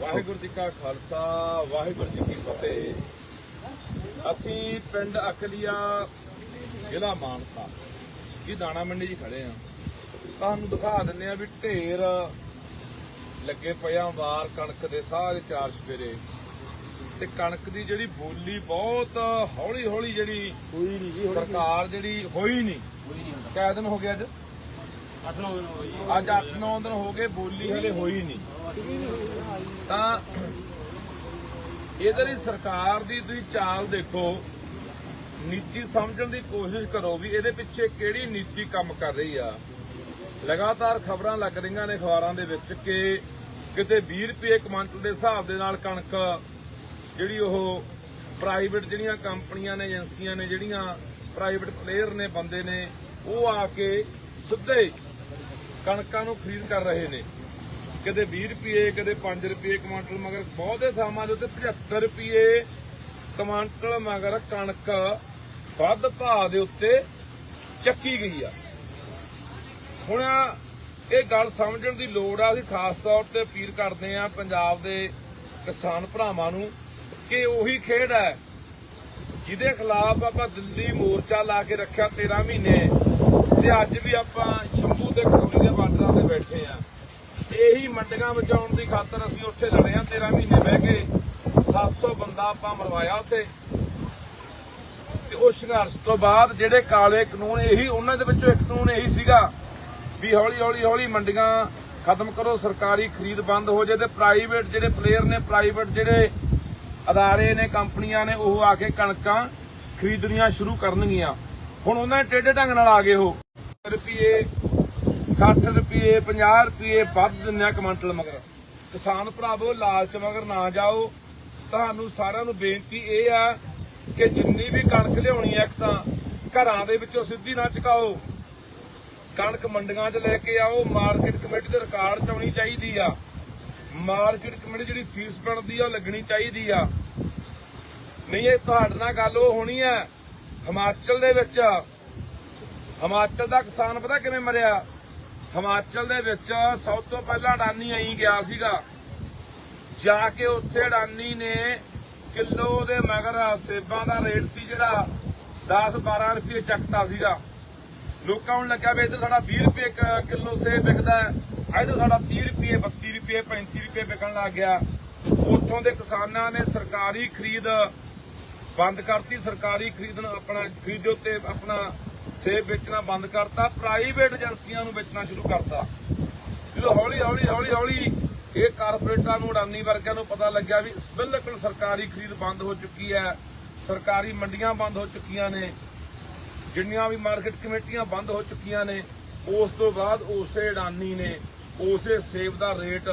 ਵਾਹਿਗੁਰੂ ਜੀ ਕਾ ਖਾਲਸਾ ਵਾਹਿਗੁਰੂ ਜੀ ਕੀ ਫਤਿਹ। ਅਸੀਂ ਪਿੰਡ ਅਕਲੀਆ ਜ਼ਿਲ੍ਹਾ ਮਾਨਸਾ। ਜੀ ਦਾਣਾ ਮੰਡੀ 'ਚ ਖੜੇ ਆ ਤੁਹਾਨੂੰ ਦਿਖਾ ਦਿੰਨੇ ਆ ਵੀ ਢੇਰ ਲੱਗੇ ਪਿਆ ਵਾਰ ਕਣਕ ਦੇ ਸਾਰੇ ਚਾਰ ਸਵੇਰੇ ਤੇ ਕਣਕ ਦੀ ਜਿਹੜੀ ਬੋਲੀ ਬਹੁਤ ਹੌਲੀ ਹੌਲੀ ਜਿਹੜੀ ਕੋਈ ਨਹੀਂ ਸਰਕਾਰ ਜਿਹੜੀ ਹੋਈ ਨਹੀਂ ਦਿਨ ਹੋ ਗਿਆ ਅੱਜ? 8-9 ਦਿਨ ਹੋਏ ਜੀ ਅੱਜ 8-9 ਦਿਨ ਹੋ ਗਏ ਬੋਲੀ ਹਲੇ ਹੋਈ ਨਹੀਂ। ਤਾਂ ਇਹਦੇ ਲਈ ਸਰਕਾਰ ਦੀ ਤੁਸੀਂ ਚਾਲ ਦੇਖੋ, ਨੀਤੀ ਸਮਝਣ ਦੀ ਕੋਸ਼ਿਸ਼ ਕਰੋ ਵੀ ਇਹਦੇ ਪਿੱਛੇ ਕਿਹੜੀ ਨੀਤੀ ਕੰਮ ਕਰ ਰਹੀ ਆ। ਲਗਾਤਾਰ ਖਬਰਾਂ ਲੱਗ ਰਹੀਆਂ ਨੇ ਅਖਬਾਰਾਂ ਦੇ ਵਿੱਚ ਕਿ ਕਿਤੇ 20 ਰੁਪਏ ਕਮਾਂਟਲ ਦੇ ਹਿਸਾਬ ਦੇ ਨਾਲ ਕਣਕ, ਜਿਹੜੀ ਉਹ ਪ੍ਰਾਈਵੇਟ ਜਿਹੜੀਆਂ ਕੰਪਨੀਆਂ ਨੇ, ਏਜੰਸੀਆਂ ਨੇ, ਜਿਹੜੀਆਂ ਪ੍ਰਾਈਵੇਟ ਪਲੇਅਰ ਨੇ, ਬੰਦੇ ਨੇ, ਉਹ ਆ ਕੇ ਸਿੱਧੇ ਕਣਕਾਂ ਨੂੰ ਖਰੀਦ ਕਰ ਰਹੇ ਨੇ। ਕਦੇ 20 ਰੁਪਏ ਕਦੇ 5 ਰੁਪਏ ਕੁਆਂਟਲ ਮਗਰ ਬਹੁਤੇ ਥਾਵਾਂ ਦੇ ਉੱਤੇ 75 ਰੁਪਏ ਕੁਆਂਟਲ ਮਗਰ ਕਣਕ ਵੱਧ ਭਾਅ ਦੇ ਉੱਤੇ ਚੱਕੀ ਗਈ ਆ। ਹੁਣ ਇਹ ਗੱਲ ਸਮਝਣ ਦੀ ਲੋੜ ਆ, ਅਸੀਂ ਖਾਸ ਤੌਰ ਤੇ ਅਪੀਲ ਕਰਦੇ ਆ ਪੰਜਾਬ ਦੇ ਕਿਸਾਨ ਭਰਾਵਾਂ ਨੂੰ ਕਿ ਉਹੀ ਖੇਡ ਹੈ, ਜਿਹਦੇ ਖਿਲਾਫ ਆਪਾਂ ਦਿੱਲੀ ਮੋਰਚਾ ਲਾ ਕੇ ਰੱਖਿਆ 13 ਮਹੀਨੇ। ਤੇ ਅੱਜ ਵੀ ਆਪਾਂ ਸ਼ੰਭੂ ਦੇ ਕਲੋਨੀ ਦੇ ਬਾਰਡਰਾਂ ਤੇ ਬੈਠੇ ਆ ਇਹੀ ਮੰਡੀਆਂ ਬਚਾਉਣ ਦੀ ਖਾਤਰ ਅਸੀਂ ਉੱਥੇ ਲੜੇ ਆ 13 ਮਹੀਨੇ ਬਹਿ ਕੇ 700 ਬੰਦਾ ਆਪਾਂ ਮਰਵਾਇਆ ਉੱਥੇ। ਤੇ ਉਹ ਸੰਘਰਸ਼ ਤੋਂ ਬਾਅਦ ਜਿਹੜੇ ਕਾਲੇ ਕਾਨੂੰਨ, ਇਹੀ ਉਹਨਾਂ ਦੇ ਵਿੱਚੋਂ ਇੱਕ ਕਾਨੂੰਨ ਇਹੀ ਸੀਗਾ ਵੀ ਹੌਲੀ ਹੌਲੀ ਹੌਲੀ ਮੰਡੀਆਂ ਖਤਮ ਕਰੋ, ਸਰਕਾਰੀ ਖਰੀਦ ਬੰਦ ਹੋ ਜਾਏ ਤੇ ਪ੍ਰਾਈਵੇਟ ਜਿਹੜੇ ਪਲੇਅਰ ਨੇ ਪ੍ਰਾਈਵੇਟ ਜਿਹੜੇ ਅਦਾਰੇ ਨੇ, ਕੰਪਨੀਆਂ ਨੇ, ਉਹ ਆ ਕੇ ਕਣਕਾਂ ਖਰੀਦਣੀਆਂ ਸ਼ੁਰੂ ਕਰਨਗੀਆਂ। ਹੁਣ ਉਹਨਾਂ ਦੇ ਟੇਢੇ ਢੰਗ ਨਾਲ ਆ ਗਏ ਉਹ। ਰੁਪਏ 60 ਰੁਪਏ 50 ਰੁਪਏ, ਵੱਧ ਦਿੰਦੇ ਆ ਕਮੰਟਲ ਮਗਰ। ਕਿਸਾਨ ਭਰਾਵੋ, ਲਾਲਚ ਮਗਰ ਨਾ ਜਾਓ। ਤੁਹਾਨੂੰ ਸਾਰਿਆਂ ਨੂੰ ਬੇਨਤੀ ਇਹ ਆ ਕਿ ਜਿੰਨੀ ਵੀ ਕਣਕ ਲਿਆਉਣੀ ਹੈ ਇੱਕ ਤਾਂ ਘਰਾਂ ਦੇ ਵਿੱਚੋਂ ਸਿੱਧੀ ਨਾ ਚਕਾਓ। ਕਣਕ ਮੰਡੀਆਂ 'ਚ ਲੈ ਕੇ ਆਓ। ਮਾਰਕੀਟ ਕਮੇਟੀ ਦੇ ਰਿਕਾਰਡ 'ਚ ਆਉਣੀ ਚਾਹੀਦੀ ਆ। ਮਾਰਕੀਟ ਕਮੇਟੀ ਜਿਹੜੀ ਫੀਸ ਬਣਦੀ ਆ ਉਹ ਲੱਗਣੀ ਚਾਹੀਦੀ ਆ। ਨਹੀਂ, ਇਹ ਤੁਹਾਡੇ ਨਾਲ ਗੱਲ ਉਹ ਹੋਣੀ ਹੈ ਹਿਮਾਚਲ ਦੇ ਵਿੱਚ। ਹਿਮਾਚਲ ਦਾ ਕਿਸਾਨ ਪਤਾ ਕਿਵੇਂ ਮਰਿਆ? ਹਿਮਾਚਲ ਦੇ ਵਿੱਚ ਸਭ ਤੋਂ ਪਹਿਲਾਂ ਅਡਾਨੀ ਆਈ ਗਿਆ ਸੀਗਾ। ਜਾ ਕੇ ਉੱਥੇ ਅਡਾਨੀ ਨੇ ਕਿਲੋ ਦੇ ਮਗਰ ਸੇਬਾਂ ਦਾ ਰੇਟ ਸੀ ਜਿਹੜਾ 10 12 ਰੁਪਏ ਚੱਕਤਾ ਸੀਗਾ। ਲੋਕਾਂ ਨੂੰ ਲੱਗਿਆ ਵੀ ਇੱਧਰ ਸਾਡਾ 20 ਰੁਪਏ ਕਿਲੋ ਸੇਬ ਵਿਕਦਾ ਹੈ। ਇੱਧਰ ਸਾਡਾ 30 ਰੁਪਏ 32 ਰੁਪਏ 35 ਰੁਪਏ ਵਿਕਣ ਲੱਗ ਗਿਆ। ਉੱਥੋਂ ਦੇ ਕਿਸਾਨਾਂ ਨੇ ਸਰਕਾਰੀ ਖਰੀਦ ਬੰਦ ਕਰਤੀ, ਸਰਕਾਰੀ ਖਰੀਦਣ ਆਪਣਾ ਖਰੀਦ ਦੇ ਉੱਤੇ ਆਪਣਾ ਸੇਬ ਵੇਚਣਾ ਬੰਦ ਕਰਤਾ ਪ੍ਰਾਈਵੇਟ ਏਜੰਸੀਆਂ ਨੂੰ ਵੇਚਣਾ ਸ਼ੁਰੂ ਕਰਤਾ। ਜਦੋਂ ਹੌਲੀ ਹੌਲੀ ਹੌਲੀ ਹੌਲੀ ਇਹ ਕਾਰਪੋਰੇਟਾਂ ਨੂੰ ਅਡਾਨੀ ਵਰਗਿਆਂ ਨੂੰ ਪਤਾ ਲੱਗਿਆ ਵੀ ਬਿਲਕੁਲ ਸਰਕਾਰੀ ਖਰੀਦ ਬੰਦ ਹੋ ਚੁੱਕੀ ਹੈ, ਸਰਕਾਰੀ ਮੰਡੀਆਂ ਬੰਦ ਹੋ ਚੁੱਕੀਆਂ ਨੇ, ਜਿੰਨੀਆਂ ਵੀ ਮਾਰਕੀਟ ਕਮੇਟੀਆਂ ਬੰਦ ਹੋ ਚੁੱਕੀਆਂ ਨੇ, ਉਸ ਤੋਂ ਬਾਅਦ ਉਸੇ ਅਡਾਨੀ ਨੇ, ਉਸੇ ਸੇਬ ਦਾ ਰੇਟ,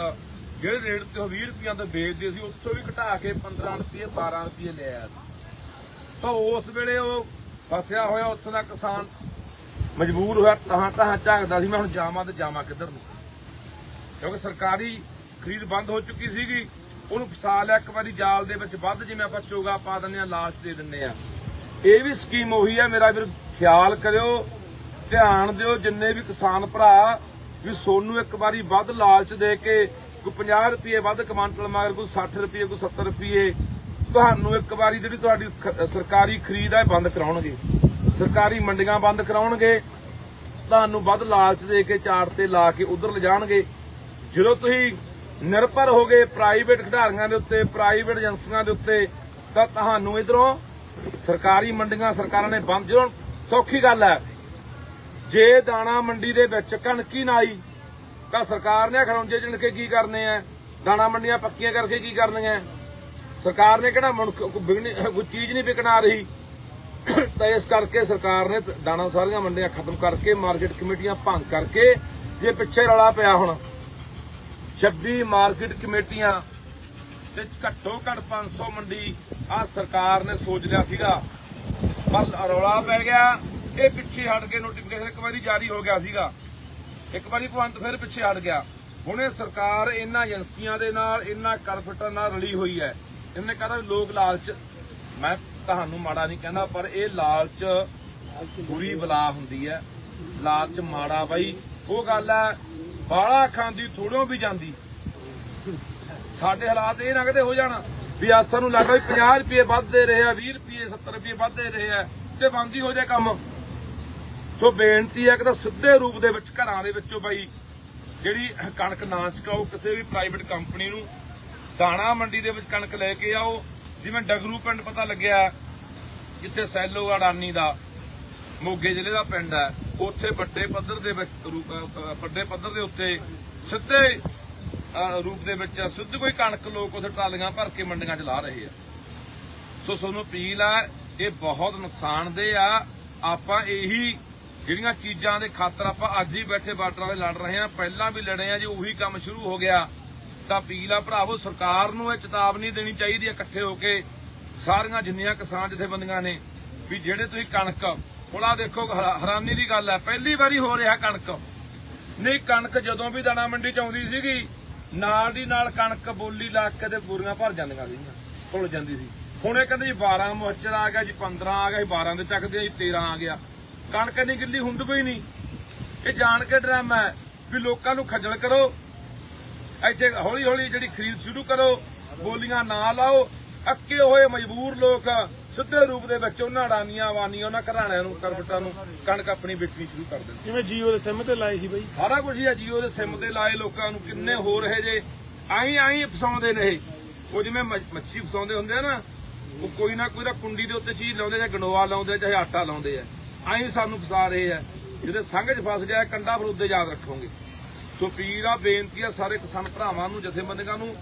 ਜਿਹੜੇ ਰੇਟ ਤੇ ਉਹ 20 ਰੁਪਈਆਂ ਤੋਂ ਵੇਚਦੇ ਸੀ, ਉੱਥੋਂ ਵੀ ਘਟਾ ਕੇ 15 ਰੁਪਏ 12 ਰੁਪਏ ਲਿਆ ਸੀ। ਤਾਂ ਉਸ ਵੇਲੇ ਉਹ ਫਸਿਆ ਹੋਇਆ, ਉੱਥੋਂ ਦਾ ਕਿਸਾਨ ਮਜਬੂਰ ਹੋਇਆ ਤਾਂ ਤਾਂ ਝਾਕਦਾ ਸੀ, ਮੈਂ ਹੁਣ ਜਾਵਾਂ ਤੇ ਜਾਵਾਂ ਕਿੱਧਰ ਨੂੰ। ਕਿਉਂਕਿ ਸਰਕਾਰੀ ਖਰੀਦ ਬੰਦ ਹੋ ਚੁੱਕੀ ਸੀਗੀ, ਉਹਨੂੰ ਫਸਾ ਲਿਆ, ਇੱਕ ਵਾਰੀ ਜਾਲ ਦੇ ਵਿੱਚ ਵੱਧ ਜਿਵੇਂ ਆਪਾਂ ਚੋਗਾ ਪਾ ਦਿੰਦੇ ਆ ਲਾਲਚ ਦੇ ਦਿੰਦੇ ਆ ਇਹ ਵੀ ਸਕੀਮ ਉਹੀ ਆ ਮੇਰਾ ਵੀਰ, ਖਿਆਲ ਕਰਿਓ, ਧਿਆਨ ਦਿਓ, ਜਿੰਨੇ ਵੀ ਕਿਸਾਨ ਭਰਾ ਵੀ ਸੋਨੂੰ ਇੱਕ ਵਾਰੀ ਵੱਧ ਲਾਲਚ ਦੇ ਕੇ ਕੋਈ 50 ਰੁਪਏ ਵੱਧ ਕਮਾਂਟਲ ਮਾਰ ਕੋਈ 60 ਰੁਪਏ, ਕੋਈ 70 ਰੁਪਏ ਤੁਹਾਨੂੰ ਇੱਕ ਵਾਰੀ ਜਿਹੜੀ ਤੁਹਾਡੀ ਸਰਕਾਰੀ ਖਰੀਦ ਹੈ ਬੰਦ ਕਰਾਉਣਗੇ। ਸਰਕਾਰੀ ਮੰਡੀਆਂ ਬੰਦ ਕਰਾਉਣਗੇ। ਤੁਹਾਨੂੰ ਵੱਧ ਲਾਲਚ ਦੇ ਕੇ ਚਾਰ ਤੇ ਲਾ ਕੇ ਉਧਰ ਲਿਜਾਣਗੇ। ਜਦੋਂ ਤੁਸੀਂ ਨਿਰਭਰ ਹੋਗੇ ਪ੍ਰਾਈਵੇਟ ਖਿਡਾਰੀਆਂ ਦੇ ਉੱਤੇ ਪ੍ਰਾਈਵੇਟ ਏਜੰਸੀਆਂ ਦੇ ਉੱਤੇ, ਤਾਂ ਤੁਹਾਨੂੰ ਇਧਰੋਂ ਸਰਕਾਰੀ ਮੰਡੀਆਂ ਸਰਕਾਰਾਂ ਨੇ ਬੰਦ, ਜਦੋਂ ਸੌਖੀ ਗੱਲ ਹੈ, ਜੇ ਦਾਣਾ ਮੰਡੀ ਦੇ ਵਿੱਚ ਕਣਕੀ ਨਾ ਆਈ, ਤਾਂ ਸਰਕਾਰ ਨੇ ਖਰੌਂਜੇ ਚਿਣ ਕੇ ਕੀ ਕਰਨੇ ਆ? ਦਾਣਾ ਮੰਡੀਆਂ ਪੱਕੀਆਂ ਕਰਕੇ ਕੀ ਕਰਨੀਆਂ? ਸਰਕਾਰ ਨੇ ਕਿਹੜਾ ਮੁਲਕ ਕੋਈ ਕੋਈ ਚੀਜ਼ ਨਹੀਂ ਵਿਕਣ ਆ ਰਹੀ। ਤਾਂ ਇਸ ਕਰਕੇ ਸਰਕਾਰ ਨੇ ਦਾਣਾ ਸਾਰੀਆਂ ਮੰਡੀਆਂ ਖਤਮ ਕਰਕੇ, ਮਾਰਕੀਟ ਕਮੇਟੀਆਂ ਭੰਗ ਕਰਕੇ, ਜੇ ਪਿੱਛੇ ਰੌਲਾ ਪਿਆ ਹੁਣ 26 ਮਾਰਕੀਟ ਕਮੇਟੀਆਂ ਤੇ ਘੱਟੋ ਘੱਟ 500 ਮੰਡੀ ਆ ਸਰਕਾਰ ਨੇ ਸੋਚ ਲਿਆ ਸੀਗਾ। ਪਰ ਰੌਲਾ ਪੈ ਗਿਆ, ਇਹ ਪਿੱਛੇ ਹਟ ਕੇ ਨੋਟੀਫਿਕੇਸ਼ਨ ਇੱਕ ਵਾਰੀ ਜਾਰੀ ਹੋ ਗਿਆ ਸੀਗਾ। ਇੱਕ ਵਾਰੀ ਭਵੰਤ ਫਿਰ ਪਿੱਛੇ ਹਟ ਗਿਆ। ਹੁਣ ਇਹ ਸਰਕਾਰ ਇਹਨਾਂ ਏਜੰਸੀਆਂ ਦੇ ਨਾਲ, ਇਹਨਾਂ ਕਾਰਪੋਰੇਟਾਂ ਨਾਲ ਰਲੀ ਹੋਈ ਹੈ। ਇਹਨੇ ਕਹਦਾ ਲੋਕ ਲਾਲਚ, ਮੈਂ ਤੁਹਾਨੂੰ ਮਾੜਾ ਨਹੀਂ ਕਹਿੰਦਾ, ਪਰ ਇਹ ਲਾਲਚ ਬੁਰੀ ਬਲਾ ਹੁੰਦੀ ਹੈ। ਲਾਲਚ ਮਾੜਾ ਬਾਈ, ਉਹ ਗੱਲ ਹੈ ਬਾਲਾ ਖਾਂਦੀ ਥੋੜੋਂ ਵੀ ਜਾਂਦੀ। ਸਾਡੇ ਹਾਲਾਤ ਇਹ ਨਾ ਕਿਤੇ ਹੋ ਜਾਣ ਵੀ ਅੱਜ ਸਾਨੂੰ ਲੱਗਦਾ ਵੀ 50 ਰੁਪਏ ਵੱਧ ਦੇ ਰਹੇ ਆ 20 ਰੁਪਏ 70 ਰੁਪਏ ਵੱਧ ਦੇ ਰਹੇ ਆ, ਤੇ ਬੰਦ ਹੀ ਹੋ ਜਾਏ ਕੰਮ। ਸੋ ਬੇਨਤੀ ਹੈ ਕਿ ਤਾਂ ਸਿੱਧੇ ਰੂਪ ਦੇ ਵਿੱਚ ਘਰਾਂ ਦੇ ਵਿੱਚੋਂ ਬਾਈ, ਜਿਹੜੀ ਕਣਕ ਨਾ ਚਕਾਓ ਕਿਸੇ ਵੀ ਪ੍ਰਾਈਵੇਟ ਕੰਪਨੀ ਨੂੰ ਦਾਣਾ ਮੰਡੀ ਦੇ ਵਿੱਚ ਕਣਕ ਲੈ ਕੇ ਆਓ, ਜਿਵੇਂ ਡਗਰੂ ਪਿੰਡ ਪਤਾ ਲੱਗਿਆ, ਜਿੱਥੇ ਸੈਲੋ ਅਡਾਨੀ ਦਾ, ਮੋਗੇ ਜ਼ਿਲ੍ਹੇ ਦਾ ਪਿੰਡ ਹੈ, ਉੱਥੇ ਵੱਡੇ ਪੱਧਰ ਦੇ ਵਿੱਚ ਵੱਡੇ ਪੱਧਰ ਦੇ ਉੱਤੇ ਸਿੱਧੇ ਰੂਪ ਦੇ ਵਿੱਚ ਸਿੱਧ ਕੋਈ ਕਣਕ ਲੋਕ ਉੱਥੇ ਟਰਾਲੀਆਂ ਭਰ ਕੇ ਮੰਡੀਆਂ 'ਚ ਲਾ ਰਹੇ ਆ। ਸੋ ਸਾਨੂੰ ਅਪੀਲ ਆ, ਇਹ ਬਹੁਤ ਨੁਕਸਾਨਦੇਹ ਆ, ਆਪਾਂ ਇਹੀ ਜਿਹੜੀਆਂ ਚੀਜ਼ਾਂ ਦੇ ਖਾਤਰ ਆਪਾਂ ਅੱਜ ਹੀ ਬੈਠੇ ਬਾਰਡਰਾਂ 'ਤੇ ਲੜ ਰਹੇ ਆ ਪਹਿਲਾਂ ਵੀ ਲੜੇ ਆ ਜੀ ਉਹੀ ਕੰਮ ਸ਼ੁਰੂ ਹੋ ਗਿਆ ਤਾਂ ਅਪੀਲ ਆ ਭਰਾਵੋ, ਸਰਕਾਰ ਨੂੰ ਇਹ ਚੇਤਾਵਨੀ ਦੇਣੀ ਚਾਹੀਦੀ ਹੈ ਇਕੱਠੇ ਹੋ ਕੇ, ਸਾਰੀਆਂ ਜਿੰਨੀਆਂ ਕਿਸਾਨ ਜਥੇਬੰਦੀਆਂ ਨੇ, ਵੀ ਜਿਹੜੇ ਤੁਸੀਂ ਕਣਕ, ਹੁਣ ਦੇਖੋ ਹੈਰਾਨੀ ਦੀ ਗੱਲ ਹੈ, ਪਹਿਲੀ ਵਾਰੀ ਹੋ ਰਿਹਾ ਕਣਕ। ਨਹੀਂ, ਕਣਕ ਜਦੋਂ ਵੀ ਦਾਣਾ ਮੰਡੀ ਚ ਆਉਂਦੀ ਸੀਗੀ, ਨਾਲ ਦੀ ਨਾਲ ਕਣਕ ਬੋਲੀ ਲਾ ਕੇ ਤੇ ਬੋਰੀਆਂ ਭਰ ਜਾਂਦੀਆਂ ਸੀਗੀਆਂ, ਭੁੱਲ ਜਾਂਦੀ ਸੀ। ਹੁਣ ਇਹ ਕਹਿੰਦੇ ਜੀ 12 ਮੁਹੱਚਰ ਆ ਗਿਆ ਜੀ 15 ਆ ਗਿਆ ਜੀ 12 ਦੇ ਚੱਕਦੇ ਜੀ 13 ਆ ਗਿਆ। ਕਣਕ ਨਹੀਂ ਗਿੱਲੀ ਹੁੰਦ ਕੋਈ ਨਹੀਂ। ਇਹ ਜਾਣ ਕੇ ਡਰਾਮਾ ਹੈ ਵੀ ਲੋਕਾਂ ਨੂੰ ਖੱਜਲ ਕਰੋ। ਇੱਥੇ ਹੌਲੀ ਹੌਲੀ ਜਿਹੜੀ ਖਰੀਦ ਸ਼ੁਰੂ ਕਰੋ ਬੋਲੀਆਂ ਨਾ ਲਾਓ ਅੱਕੇ ਹੋਏ ਮਜਬੂਰ ਲੋਕ ਸਿੱਧੇ ਰੂਪ ਦੇ ਵਿੱਚ ਉਹਨਾਂ ਅਡਾਨੀਆਂ ਵਾਨੀਆਂ ਉਹਨਾਂ ਘਰਾਣਿਆਂ ਨੂੰ ਕਰਬਟਾਂ ਨੂੰ ਕਣਕ ਆਪਣੀ ਵੇਚਣੀ ਸ਼ੁਰੂ ਕਰ ਦੇਣ ਜਿਵੇਂ ਜੀਓ ਦੇ ਸਿਮ ਤੇ ਲਾਏ ਸੀ ਬਾਈ? ਸਾਰਾ ਕੁਝ ਹੀ ਆ ਜੀਓ ਦੇ ਸਿਮ ਤੇ ਲਾਏ ਲੋਕਾਂ ਨੂੰ ਕਿੰਨੇ ਹੋ ਰਹੇ ਜੇ ਆਈ ਆਈ ਫਸਾਉਂਦੇ ਨੇ ਇਹ। ਉਹ ਜਿਵੇਂ ਮੱਛ- ਫਸਾਉਂਦੇ ਹੁੰਦੇ ਆ ਨਾ ਉਹ ਕੋਈ ਨਾ ਕੋਈ ਤਾਂ ਕੁੰਡੀ ਦੇ ਉੱਤੇ ਚੀਜ਼ ਲਾਉਂਦੇ ਜਾਂ ਗੰਡੋਆ ਲਾਉਂਦੇ ਚਾਹੇ ਆਟਾ ਲਾਉਂਦੇ ਆ। ਆਈ ਸਾਨੂੰ ਫਸਾ ਰਹੇ ਆ। ਜਿਹੜੇ ਸੰਘ 'ਚ ਫਸ ਗਿਆ ਕੰਡਾ ਬਰੂਦੇ ਯਾਦ ਰੱਖੋਗੇ। ਸੋ ਪੀਰ ਆ, ਬੇਨਤੀ ਆ ਸਾਰੇ ਕਿਸਾਨ ਭਰਾਵਾਂ ਨੂੰ ਜਥੇਬੰਦੀਆਂ ਨੂੰ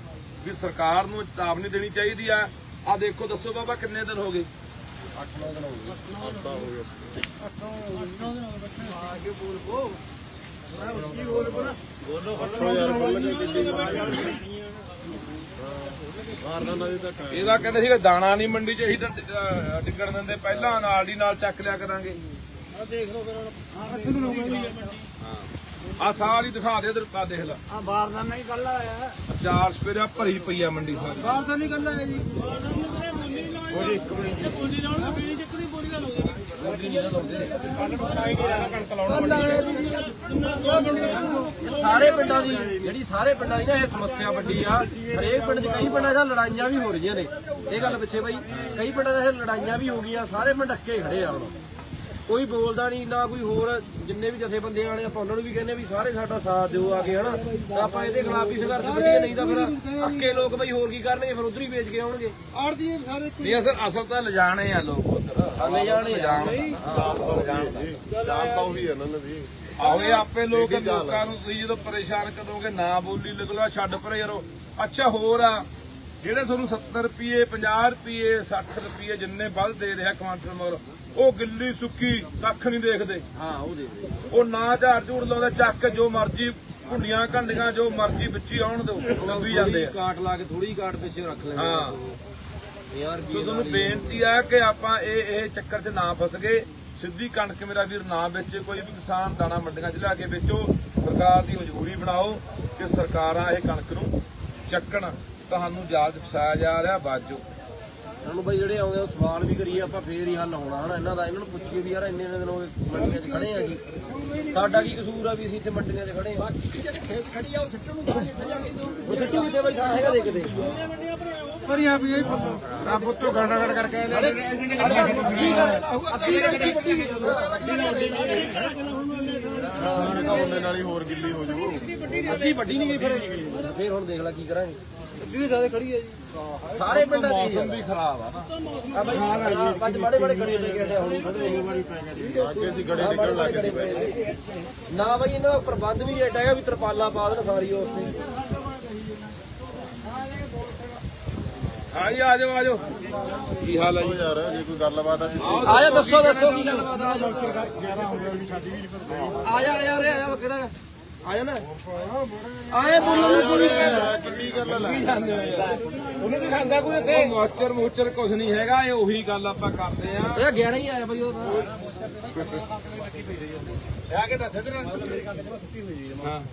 ਵੀ ਸਰਕਾਰ ਨੂੰ ਚੇਤਾਵਨੀ ਦੇਣੀ ਚਾਹੀਦੀ ਆ। ਆ ਦੇਖੋ, ਦੱਸੋ ਬਾਬਾ, ਕਿੰਨੇ ਦਿਨ ਹੋ ਗਏ? ਇਹਦਾ ਕਹਿੰਦੇ ਸੀਗਾ ਦਾਣਾ ਨਹੀਂ ਮੰਡੀ 'ਚ ਇਹੀ ਤਾਂ ਦਿੰਦੇ। ਪਹਿਲਾਂ ਨਾਲ ਦੀ ਨਾਲ ਚੱਕ ਲਿਆ ਕਰਾਂਗੇ। ਆ ਦੇਖ ਲਓ ਫਿਰ ਆ ਸਾਰੀ ਦਿਖਾ ਦੇ ਇਧਰ ਆ ਦੇਖ ਲੈ। ਆ ਬਾਰਦਾਨਾ ਹੀ ਕੱਲ ਆਇਆ ਚਾਰ ਸਪੇਰਾ ਭਰੀ ਪਈ ਆ ਮੰਡੀ ਸਾਰੀ। ਬਾਰਦਾਨਾ ਹੀ ਕੱਲ ਆਇਆ ਜੀ। ਇੱਕ ਬੋਲੀ ਬੀੜੀ ਲਾ ਲਓ ਸਾਰੇ ਪਿੰਡਾਂ ਦੀ ਜਿਹੜੀ ਸਾਰੇ ਪਿੰਡਾਂ ਦੀ ਨਾ ਇਹ ਸਮੱਸਿਆ ਵੱਡੀ ਆ ਹਰੇਕ ਪਿੰਡ 'ਚ ਕਈ ਪਿੰਡਾਂ 'ਚ ਲੜਾਈਆਂ ਵੀ ਹੋ ਰਹੀਆਂ ਨੇ। ਇਹ ਗੱਲ ਪਿੱਛੇ ਬਾਈ ਕਈ ਪਿੰਡਾਂ 'ਚ ਇਹ ਲੜਾਈਆਂ ਵੀ ਹੋ ਗਈਆਂ ਸਾਰੇ ਪਿੰਡ ਅੱਕੇ ਖੜੇ ਆ ਹੁਣ। ਕੋਈ ਬੋਲਦਾ ਨਹੀਂ ਨਾ ਕੋਈ ਹੋਰ ਜਿੰਨੇ ਵੀ ਜਥੇਬੰਦੀਆਂ ਵਾਲੇ ਆਪਾਂ ਉਹਨਾਂ ਨੂੰ ਵੀ ਕਹਿੰਦੇ ਵੀ ਸਾਰੇ ਸਾਡਾ ਸਾਥ ਦਿਓ ਆ ਕੇ ਹਨਾ? ਤਾਂ ਆਪਾਂ ਇਹਦੇ ਖਿਲਾਫ ਹੀ ਸੰਘਰਸ਼ ਕਰੀਏ ਨਹੀਂ ਤਾਂ ਫਿਰ ਅੱਕੇ ਲੋਕ ਬਈ ਹੋਰ ਕੀ ਕਰਨਗੇ ਫਿਰ ਉਧਰ ਹੀ ਵੇਚ ਕੇ ਆਉਣਗੇ। ਆੜਦੀ ਸਾਰੇ ਨਹੀਂ ਅਸਲ ਅਸਲ ਤਾਂ ਲਿਜਾਣੇ ਆ ਲੋਕ ਉਧਰ। ਹਾਲੇ ਜਾਣੇ ਆ। ਆਹੋ ਇਹ ਆਪੇ ਲੋਕ ਲੋਕਾਂ ਨੂੰ ਤੁਸੀਂ ਜਦੋਂ ਪਰੇਸ਼ਾਨ ਕਰੋਗੇ ਨਾ ਬੋਲੀ ਲਿਖਦਾ ਛੱਡ ਪਰੇ ਯਾਰੋ। ਅੱਛਾ ਹੋਰ ਆ। ਜਿਹੜੇ ਤੁਹਾਨੂੰ 70 ਰੁਪਏ 50 ਰੁਪਏ 60 ਰੁਪਏ ਜਿੰਨੇ ਵੱਧ ਦੇ ਰਿਹਾ ਕੁਆਂਟਲ ਮਗਰ ਉਹ ਗਿੱਲੀ ਸੁੱਕੀ ਕੱਖ ਨਹੀਂ ਦੇਖਦੇ। ਹਾਂ ਉਹ ਦੇ ਦੇ। ਉਹ ਨਾ ਝਾੜ ਝੂੜ ਲਾਉਂਦੇ ਚੱਕ ਜੋ ਮਰਜ਼ੀ ਭੁੰਡੀਆਂ ਘੰਡੀਆਂ ਜੋ ਮਰਜ਼ੀ ਵਿੱਚੀ ਆਉਣ ਦੋ ਲਾਉਂਦੀ ਜਾਂਦੇ ਆ। ਕਾਟ ਲਾ ਕੇ ਥੋੜੀ ਕਾਟ ਪਿੱਛੇ ਰੱਖ ਲੈਂਦੇ ਹਾਂ। ਯਾਰ ਸੋ ਤੁਹਾਨੂੰ ਬੇਨਤੀ ਹੈ ਕਿ ਆਪਾਂ ਇਹ ਇਹ ਚੱਕਰ 'ਚ ਨਾ ਫਸ ਗਏ। ਸਿੱਧੀ ਕਣਕ ਮੇਰਾ ਵੀਰ ਨਾ ਵੇਚੇ ਕੋਈ ਵੀ ਕਿਸਾਨ ਦਾਣਾ ਮੰਡੀਆਂ 'ਚ ਲਿਆ ਕੇ ਵੇਚੋ। ਸਰਕਾਰ ਦੀ ਮਜਬੂਰੀ ਬਣਾਓ ਕਿ ਸਰਕਾਰਾਂ ਇਹ ਕਣਕ ਨੂੰ ਚੱਕਣ। ਤੁਹਾਨੂੰ ਜਾਲ ਫਸਾਇਆ ਜਾ ਰਿਹਾ ਬਾਜੋ ਸਾਨੂੰ ਬਈ ਜਿਹੜੇ ਆਉਂਦੇ ਆ ਉਹ ਸਵਾਲ ਵੀ ਕਰੀਏ ਆਪਾਂ ਫੇਰ ਹੀ ਹੱਲ ਹੋਣਾ ਹਨਾ? ਇਹਨਾਂ ਦਾ ਇਹਨਾਂ ਨੂੰ ਪੁੱਛੀਏ ਵੀ ਯਾਰ ਇੰਨੇ ਇੰਨੇ ਦਿਨ ਹੋ ਗਏ ਮੰਡੀਆਂ 'ਚ ਖੜੇ ਆ ਅਸੀਂ। ਸਾਡਾ ਕੀ ਕਸੂਰ ਆ ਵੀ ਅਸੀਂ ਇੱਥੇ ਮੰਡੀਆਂ 'ਚ ਖੜੇ ਆ? ਖੜੀ ਆ ਉਹ ਸਿੱਟਣ ਨੂੰ। ਉਹ ਸਿੱਟੂ ਕਿਤੇ ਬਈ ਥਾਂ ਹੈਗਾ ਦੇਖਦੇ ਭਰੀਆਂ ਵੀ ਇਹ ਫੁੱਲ ਰੱਬ ਤੋਂ ਗੜ ਗੜ ਕਰਕੇ ਅੱਧੀ ਵੱਡੀ ਨਹੀਂ ਗਈ ਫਿਰ। ਫੇਰ ਹੁਣ ਦੇਖ ਲੈ ਕੀ ਕਰਾਂਗੇ। ਅੱਧੀ ਜ਼ਿਆਦਾ ਖੜੀ ਹੈ ਜੀ। ਸਾਰੇ ਪਿੰਡਾਂ ਹੀ ਮੌਸਮ ਵੀ ਖਰਾਬ ਆ ਨਾ। ਆ ਬਈ ਅੱਜ ਮਾੜੇ ਮਾੜੇ ਖੜੇ ਲੈ ਕੇ ਹਟਿਆ ਹੁਣ ਗਿਆ ਅੱਗੇ ਅਸੀਂ ਗੜੇ ਨਿਕਲਣ ਲੱਗ ਗਏ ਨਾ ਬਈ ਇਹਨਾਂ ਦਾ ਪ੍ਰਬੰਧ ਵੀ ਐਡਾ ਹੈਗਾ ਵੀ ਤਰਪਾਲਾਂ ਪਾ ਦੇਣ ਸਾਰੀ ਉੱਥੇ। ਹਾਂ ਜੀ ਆ ਜਾਓ ਆ ਜਾਓ। ਕੀ ਹਾਲ ਹੈ ਜੀ? ਯਾਰ ਜੇ ਕੋਈ ਗੱਲਬਾਤ ਆ ਆ ਜਾ ਦੱਸੋ ਦੱਸੋ ਕੀ ਗੱਲਬਾਤ ਆ। ਆ ਜਾ ਆ ਜਾ ਰੇ ਆ ਜਾ ਕਿਹੜਾ ਆ ਜਾ ਨਾ ਆਏ ਬੋਲੋ ਨਾ ਬੋਲੀ। ਕਿੰਨੀ ਗੱਲ ਆ ਉਹਨੂੰ ਵੀ ਖਾਂਦਾ ਕੋਈ ਇੱਥੇ? ਮੋਚਰ ਮੋਚਰ ਕੁਝ ਨਹੀਂ ਹੈਗਾ ਇਹ ਉਹੀ ਗੱਲ ਆਪਾਂ ਕਰਦੇ ਆ। ਇਹ 11 ਹੀ ਆਇਆ ਬਈ ਉਹ ਆ ਕੇ ਦੱਸ ਇਧਰ। ਹਾਂ।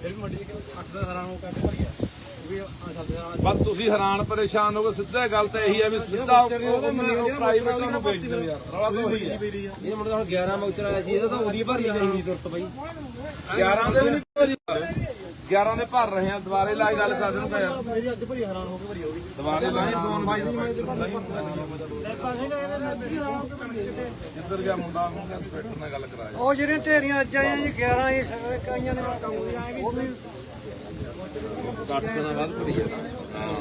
ਫਿਰ ਵੀ ਮੰਡੀ ਦੇ 8 ਦਾ ਹਰਾਨ ਹੋ ਕਰਕੇ ਭਰੀ ਆ। ਵੀ ਆ ਸਾਡੇ ਨਾਲ ਬਸ ਤੁਸੀਂ ਹੈਰਾਨ ਪਰੇਸ਼ਾਨ ਹੋਗੇ ਸਿੱਧਾ ਗੱਲ ਤਾਂ ਇਹੀ ਹੈ ਵੀ ਸਿੱਧਾ ਪ੍ਰਾਈਵੇਟ ਨੂੰ ਵੇਚ ਯਾਰ ਰੌਲਾ ਤਾਂ ਉਹੀ ਹੈ ਇਹ ਮੁੰਡਾ ਹੁਣ 11 ਮੌਚਰ ਆਇਆ ਸੀ ਇਹਦਾ ਤਾਂ ਉਹਦੀ ਭਰੀ ਸੀ ਤੁਰਤ ਬਈ। 11 ਦੇ ਵੀ ਨਹੀਂ 11 ਦੇ ਭਰ ਰਹੇ ਆ ਦੁਬਾਰੇ ਲਾ ਕੇ ਗੱਲ ਕਰ ਦੇਣ ਪਿਆ ਮੇਰੀ ਅੱਜ ਭਰੀ ਹੈਰਾਨ ਹੋ ਕੇ ਭਰੀ ਹੋਗੀ ਦੁਬਾਰੇ ਲਾਈ ਫੋਨ ਬਾਈ ਜਿੱਧਰ ਗਿਆ ਮੁੰਡਾ ਉਹਨੂੰ ਇੰਸਪੈਕਟਰ ਨਾਲ ਗੱਲ ਕਰਾਇਆ ਉਹ ਜਿਹੜੀਆਂ ਢੇਰੀਆਂ ਅੱਜ ਆਈਆਂ ਜੀ 11 ਹੀ ਕਾਈਆਂ ਨੇ ਉਹ ਵੀ ਕੱਟ ਭਰੀ ਹਾਂ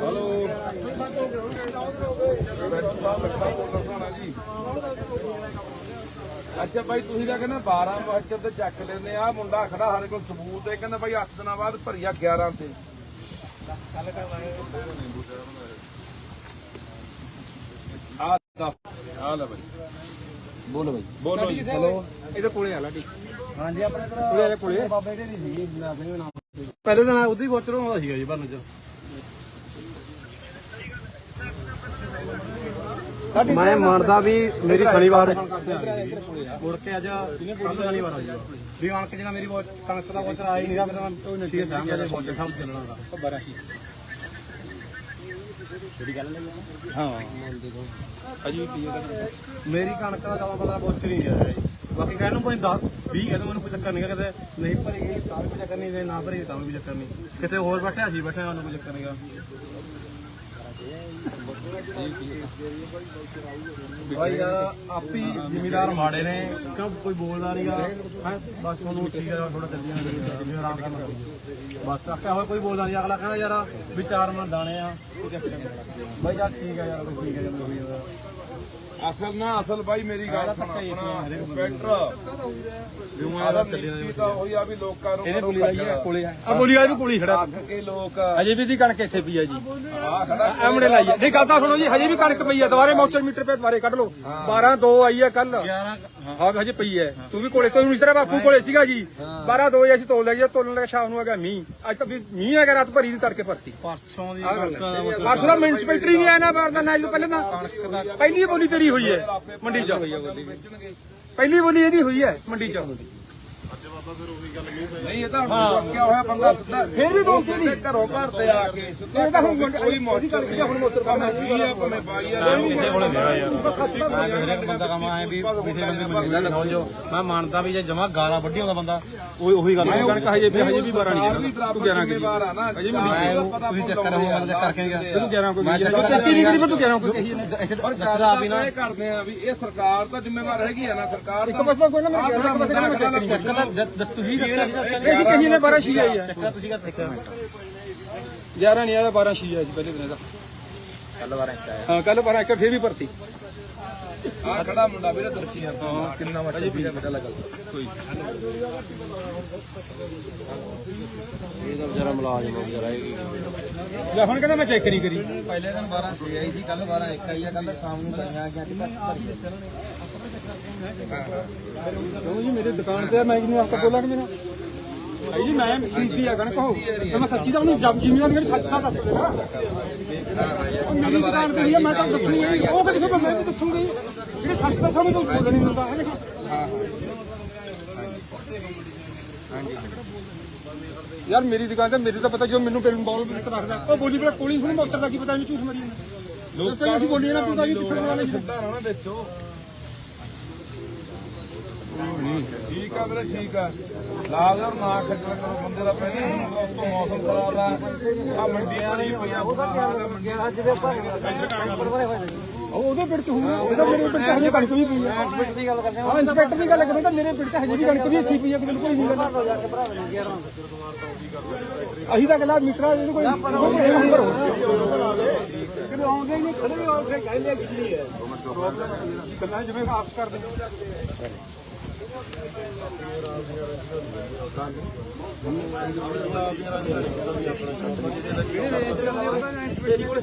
ਹਲੋ। ਜੀ ਅੱਛਾ ਭਾਈ ਤੁਸੀਂ ਤਾਂ ਕਹਿੰਦੇ 12 ਮੁਹੱਜਰ ਤੇ ਚੱਕ ਲੈਂਦੇ ਆ। ਮੁੰਡਾ ਖੜਾ ਸਾਡੇ ਕੋਲ ਸਬੂਤ ਹੈ ਕਹਿੰਦਾ ਭਾਈ 8 ਦਿਨਾਂ ਬਾਅਦ ਭਰੀਆ 11 ਤੇ। ਆ ਦੱਸ। ਆ ਲੈ ਭਾਈ। ਬੋਲੋ ਬਾਈ ਬੋਲੋ ਹਲੋ। ਇਹਦੇ ਕੋਲੇ ਆ ਲਾਡੀ। ਹਾਂਜੀ ਆਪਣੇ ਕੋਲੇ ਆ ਕੋਲੇ? ਬਾਬੇ ਦੇ ਨਹੀਂ ਸੀਗੀ ਨਾ ਆਪਣੇ ਨਾਮ ਪਹਿਲੇ ਦਿਨ ਉਹਦੀ ਵੋਚਰ ਆਉਂਦਾ ਸੀਗਾ ਜੀ ਭਰਨ ਚ। ਮੈਂ ਮੰਨਦਾ ਵੀ ਮੇਰੀ ਸ਼ਨੀਵਾਰ ਮੁੜ ਕੇ ਅੱਜ ਕੱਲ ਸ਼ਨੀਵਾਰ ਆ ਜੀ। ਵੀ ਕਣਕ ਜਿਹੜਾ ਮੇਰੀ ਵੋਚ ਕਣਕ ਦਾ ਵੋਚਰ ਆਇਆ ਹੀ ਨਹੀਂਗਾ ਮੈਂ ਤਾਂ ਛੇ ਸਾਹਮਣੇ ਦੇ ਵੋਚਰ ਸਾਹਮ ਚੱਲਣਾ ਦਾ ਬਾਰਾਂ ਸੀ ਹਾਂ। ਅਜੀ ਕੀ ਮੇਰੀ ਕਣਕ ਦਾ ਜਦੋਂ ਪਤਾ ਵੋਚਰ ਨਹੀਂ ਆਇਆ ਜੀ। ਬਾਕੀ ਕਹਿਣ ਨੂੰ ਭਾਵੇਂ 10 20 ਕਹਿੰਦੇ ਮੈਨੂੰ ਕੋਈ ਚੱਕਰ ਨਹੀਂ ਗਾ, ਨਹੀਂ ਭਰੀ ਗਈ ਤਾਂ ਵੀ ਕੋਈ ਚੱਕਰ ਨਹੀਂ ਜੇ ਨਾ ਭਰੀ ਤਾਂ ਵੀ ਚੱਕਰ ਨਹੀਂ ਕਿਤੇ ਹੋਰ ਬੈਠਿਆ ਸੀ ਬੈਠਿਆ ਉਹਨੂੰ ਕੋਈ ਚੱਕਰ ਨਹੀਂਗਾ ਭਾਈ ਯਾਰ ਆਪੀ ਜ਼ਿਮੀਦਾਰ ਮਾੜੇ ਨੇ ਕਿਉਂ ਕੋਈ ਬੋਲਦਾ ਨਹੀਂਗਾ ਹੈ? ਬਸ ਉਹਨੂੰ ਠੀਕ ਹੈ ਥੋੜਾ ਚੱਲੀ ਜਾਂਦਾ ਜਿਵੇਂ ਆਰਾਮ ਕਰਨਾ ਬਸ ਆਖਿਆ ਹੋਇਆ ਕੋਈ ਬੋਲਦਾ ਨਹੀਂ ਅਗਲਾ ਕਹਿੰਦਾ ਯਾਰ ਵੀ ਚਾਰ ਮਣ ਦਾਣੇ ਆ ਭਾਈ ਯਾਰ ਠੀਕ ਹੈ ਯਾਰ ਠੀਕ ਹੈ ਜਦੋਂ ਹੋਈ ਜਾਂਦਾ ਅਸਲ ਨਾ ਅਸਲ ਭਾਈ ਮੇਰੀ ਗੱਲ ਸੁਣ ਆਪਣਾ ਇੰਸਪੈਕਟਰ ਜਿਉਂ ਆਦਾ ਚੱਲੀ ਤਾਂ ਉਹੀ ਆ ਵੀ ਲੋਕਾਂ ਨੂੰ ਇਹਨੇ ਬੋਲੀ ਆਈ ਕੋਲੇ ਆ। ਆ ਬੋਲੀ ਵਾਲੀ ਵੀ ਕੋਲੀ ਖੜਾ। ਕੇ ਲੋਕ ਅਜੇ ਵੀ ਦੀ ਕਣਕ ਇੱਥੇ ਪਈ ਆ ਜੀ। ਆ ਖੜਾ ਐਮੜੇ ਲਾਈ ਆ। ਨਹੀਂ ਗੱਲ ਤਾਂ ਸੁਣੋ ਜੀ ਹਜੇ ਵੀ ਕਣਕ ਪਈ ਆ। ਦੁਬਾਰੇ ਮੌਚਰ ਮੀਟਰ ਪੇ ਦੁਬਾਰੇ ਕੱਢ ਲਓ। 12 2 ਆਈ ਆ ਕੱਲ 11 ਹਾਂ। ਹਜੇ ਪਈ ਹੈ। ਤੂੰ ਵੀ ਕੋਲੇ ਤੋਂ ਇਸ ਤਰ੍ਹਾਂ ਬਾਪੂ ਕੋਲੇ ਸੀਗਾ ਜੀ। 12 2 ਅਸੀਂ ਤੋਲ ਲੈ ਗਿਆ ਤੋਲਣ ਲੱਗਾ ਸ਼ਾਮ ਨੂੰ ਆ ਗਿਆ ਮੀਂਹ। ਅੱਜ ਤਾਂ ਵੀ ਮੀਂਹ ਗਿਆ ਰਾਤ ਭਰੀ ਦੀ ਤੜਕੇ ਭਰਤੀ। ਪਰਸੋਂ ਦੀ ਪਰਸੋਂ ਦਾ ਮਿਊਨਿਸਪੈਕਟਰੀ ਨਹੀਂ ਆਇਆ ਨਾ ਬਾਰ ਦਾ ਨਾ ਜਦੋਂ ਪਹਿਲੇ ਦਾ ਪਹਿਲੀ ਬੋਲੀ ਤੇਰੀ ਹੋਈ ਹੈ ਮੰਡੀ ਚ। ਪਹਿਲੀ ਬੋਲੀ ਇਹਦੀ ਹੋਈ ਹੈ ਮੰਡੀ ਚ। ਨਹੀਂ ਇਹ ਤਾਂ ਰੁਕਿਆ ਹੋਇਆ ਬੰਦਾ ਸਿੱਧਾ ਫਿਰ ਵੀ ਦੋਸਤ ਨਹੀਂ। ਘਰੋਂ ਘਰ ਤੇ ਆ ਕੇ ਸਿੱਧਾ ਇਹ ਤਾਂ ਹੁਣ ਕੋਈ ਮੋਚਰ ਨਹੀਂ ਹੁਣ ਮੋਚਰ ਕੰਮ ਵੀ ਆ ਭਾਵੇਂ ਬਾਈ ਆ ਕਿਸੇ ਕੋਲੇ ਮੇਰਾ ਯਾਰ। ਬੰਦਾ ਕੰਮ ਆਏ ਵੀ ਕਿਸੇ ਬੰਦੇ ਮੈਨੂੰ ਨਾ ਜੋ। ਮੈਂ ਮੰਨਦਾ ਵੀ ਜੇ ਜਮਾ ਗਾਲਾਂ ਵੱਢੀ ਆਉਂਦਾ ਬੰਦਾ ਉਹ ਉਹੀ ਗੱਲ ਹੈ ਕਣਕ ਹਜੇ ਵੀ ਹਜੇ ਵੀ 12 ਨਹੀਂ ਵੀ ਜ਼ਿੰਮੇਵਾਰ ਆ ਨਾ। ਹਜੇ ਵੀ ਮੈਂ ਤੁਸੀਂ ਚੱਕਰ ਹੋ ਮਤਲਬ ਚੱਕਰ ਕੇ ਗਿਆ ਤੈਨੂੰ 11 ਕੋਈ ਮੈਂ ਚੱਕੀ ਨਹੀਂ ਕਰੀ ਤੂੰ 11 ਕੋਈ ਕਹੀ ਦੱਸਦਾ ਆਪ ਹੀ ਨਾ। ਇਹ ਕਰਦੇ ਆ ਵੀ ਇਹ ਸਰਕਾਰ ਤਾਂ ਜ਼ਿੰਮੇਵਾਰ ਹੈਗੀ ਆ ਨਾ। ਸਰਕਾਰ ਇੱਕ ਦਾ ਕੋਈ ਨਾ ਮੇਰੇ ਬਸ ਦਾ ਚੈੱਕ ਤੁਸੀਂ ਦੱਸਿਆ ਸੀ। ਇਹ ਸੀ ਕਹੀ ਨੇ 12 ਛੀ ਆਈ ਹੈ ਚੱਕਰ ਤੁਸੀਂ ਇੱਕ ਮਿੰਟ 11 ਨਹੀਂ ਆਇਆ 12 ਛੀ ਆਇਆ ਸੀ ਪਹਿਲੇ ਦਿਨ ਦਾ ਕੱਲ ਵਾਰ ਇੱਕ ਆਇਆ। ਹਾਂ ਕੱਲ 12 ਇੱਕ ਫੇਰ ਵੀ ਭਰਤੀ। ਆ ਖੜਾ ਮੁੰਡਾ ਵੀਰੇ ਦਰਸ਼ੀ ਆ। ਕਿੰਨਾ ਮੱਟਾ ਜੀ ਪੀਦਾ ਪਤਾ ਲੱਗਾ ਕੋਈ। ਇਹਦਾ ਵਿਚਾਰਾ ਮੁਲਾਜ਼ਮ ਆ ਵਿਚਾਰਾ ਇਹ ਕੀ ਲੈ ਹੁਣ ਕਹਿੰਦਾ ਮੈਂ ਚੈੱਕ ਨਹੀਂ ਕਰੀ। ਪਹਿਲੇ ਦਿਨ 12 6 ਆਈ ਸੀ ਕੱਲ 12 1 ਆਈ ਆ ਕੱਲ ਸ਼ਾਮ ਨੂੰ ਪਈਆਂ ਗਿਆ ਕਿਉਂ ਜੀ ਮੇਰੇ ਦੁਕਾਨ ਤੇ ਮੈਂ ਕਿਹਨੂੰ ਆਪਕਾ ਬੋਲਾਂ ਕਿ ਮੇਰਾ ਭਾਈ ਜੀ ਮੈਂ ਕੀਤੀ ਆ ਕਣਕ ਹੋ ਤੇ ਮੈਂ ਸੱਚੀ ਤਾਂ ਉਹਨੂੰ ਜਬ ਜ਼ਿਮੀਦਾਰ ਮੇਰੇ ਸੱਚ ਦਾ ਦੱਸ ਦੇਣਾ ਉਹ ਮੇਰੀ ਦੁਕਾਨ ਤੇ ਹੀ ਮੈਂ ਤਾਂ ਦੱਸਣੀ ਹੈ ਉਹ ਕਦੇ ਸੋ ਮੈਂ ਵੀ ਦੱਸੂਗੀ। ਜਿਹੜੇ ਸੱਚ ਦਾ ਸਾਨੂੰ ਕੋਈ ਬੋਲਣ ਨਹੀਂ ਦਿੰਦਾ ਹੈ ਦੇਖੋ ਯਾਰ ਮੇਰੀ ਦੁਕਾਨ ਤੇ ਮੇਰੇ ਤਾਂ ਪਤਾ ਜੋ ਮੈਨੂੰ ਬਿਲ ਬੋਲ ਵਿੱਚ ਰੱਖਦਾ। ਉਹ ਬੋਲੀ ਬੜਾ ਕੋਲੀ ਸੁਣੀ ਮੋਟਰ ਦਾ ਕੀ ਪਤਾ ਨਹੀਂ ਝੂਠ ਮਾਰੀ ਲੋਕਾਂ ਨੂੰ ਬੋਲੀ ਨਾ ਪੂਰਾ ਵੀ ਪਿੱਛੇ ਵਾਲੇ ਸਿੱਧਾ ਰਹਿਣਾ ਵਿੱਚੋਂ ਠੀਕ ਆ ਵੀਰੇ ਠੀਕ ਆ ਲਾਜ਼ਰ ਨਾ ਖੱਜਲ ਕਰੋ ਬੰਦੇ ਦਾ ਪਹਿਲੇ ਉਸ ਤੋਂ ਮੌਸਮ ਖਰਾਬ ਆ ਆ ਮੰਡੀਆਂ ਨਹੀਂ ਪਈਆਂ ਮੰਡੀਆਂ ਅੱਜ ਦੇ ਉਹ ਉਹਦੇ ਪਿੰਡ ਚ ਹੋਊਗਾ ਇਹਦਾ ਮੇਰੇ ਪਿੰਡ ਚ ਹਜੇ ਕਣਕ ਵੀ ਪਈ ਹੈ ਇੰਸਪੈਕਟਰ ਦੀ ਗੱਲ ਕਰਦੇ ਹਾਂ ਇੰਸਪੈਕਟਰ ਦੀ ਗੱਲ ਕਰਦੇ ਤਾਂ ਮੇਰੇ ਪਿੰਡ ਚ ਹਜੇ ਵੀ ਕਣਕ ਵੀ ਇੱਥੇ ਪਈ ਹੈ ਬਿਲਕੁਲ ਨਹੀਂ ਅਸੀਂ ਤਾਂ ਗੱਲਾਂ ਮੀਟਰਾਂ ਇਹਨੂੰ ਕੋਈ ਨੰਬਰ ਹੋ ਆਉਂਦੇ ਨਹੀਂ ਖੜੇ ਹੋ ਕੇ ਕਹਿੰਦੇ ਕਿੰਨੀ ਹੈ ਗੱਲਾਂ ਜਿਵੇਂ ਆਪ ਕਰਦੇ ਤੇਰੀ ਕੋਲ